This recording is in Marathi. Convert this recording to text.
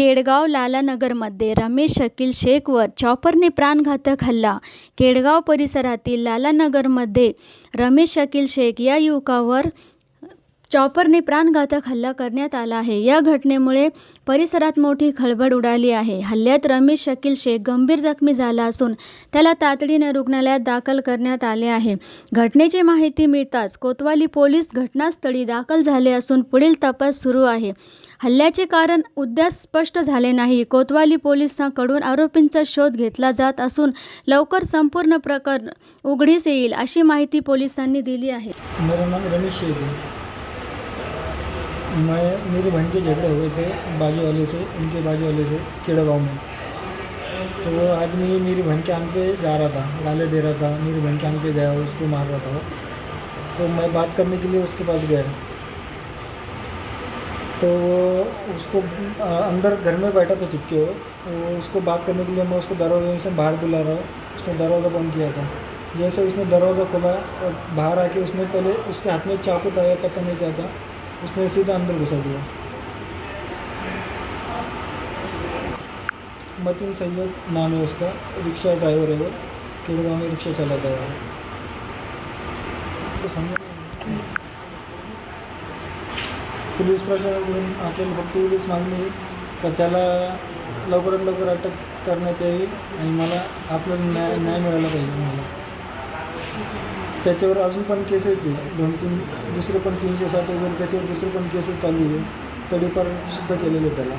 केडगाव लालानगरमध्ये रमेश शकील शेखवर चॉपरने प्राणघातक हल्ला. केडगाव परिसरातील लालानगरमध्ये रमेश शकील शेख या युवकावर चॉपरने प्राणघातक हल्ला करण्यात आला आहे. या घटनेमुळे परिसरात मोठी खळबळ उडाली आहे. हल्ल्यात रमेश शकील शेख गंभीर जखमी झाला असून त्याला तातडीने रुग्णालयात दाखल करण्यात आले आहे. घटनेची माहिती मिळताच कोतवाली पोलीस घटनास्थळी दाखल झाले असून पुढील तपास सुरू आहे. हल्ल्याचे कारण उद्या स्पष्ट झाले नाही. कोतवाली पोलिसांकडून आरोपींचा शोध घेतला जात असून लवकर संपूर्ण प्रकरण उघडीस येईल अशी माहिती पोलिसांनी दिली आहे. मैं, मेरे बहन के झगड़े हुए थे बाजू वाले से, उनके बाजू वाले से केड़ा गाँव में। तो वो आदमी मेरी बहन के आँख पे जा रहा था, गाले दे रहा था, मेरी बहन के आँख पे गया, उसको मार रहा था तो मैं बात करने के लिए उसके पास गया। तो वो उसको अंदर घर में बैठा था चिपके हुए वो उसको बात करने के लिए मैं उसको दरवाजे से बाहर बुला रहा हूँ। उसने दरवाज़ा बंद किया था। जैसे उसने दरवाज़ा खोला और बाहर आके उसने पहले उसके हाथ में चाकू था या पता नहीं क्या था उसने सीधा अंदर घुसा दिया। मतीन सैयद नाम है उसका रिक्शा ड्राइवर है वो केड़गांव में रिक्शा चलाता है। वो पोलीस प्रशासनाकडून आपल्याला फक्त एवढीच मागणी का त्याला लवकरात लवकर अटक करण्यात यावी आणि मला आपल्याला न्याय न्याय मिळाला पाहिजे मला। त्याच्यावर अजून पण केसेस आहे दोन तीन दुसरे पण तीनशे साठ वगैरे त्याच्यावर दुसरे पण केसेस चालू आहे. तडीपार सुद्धा केलेले त्याला.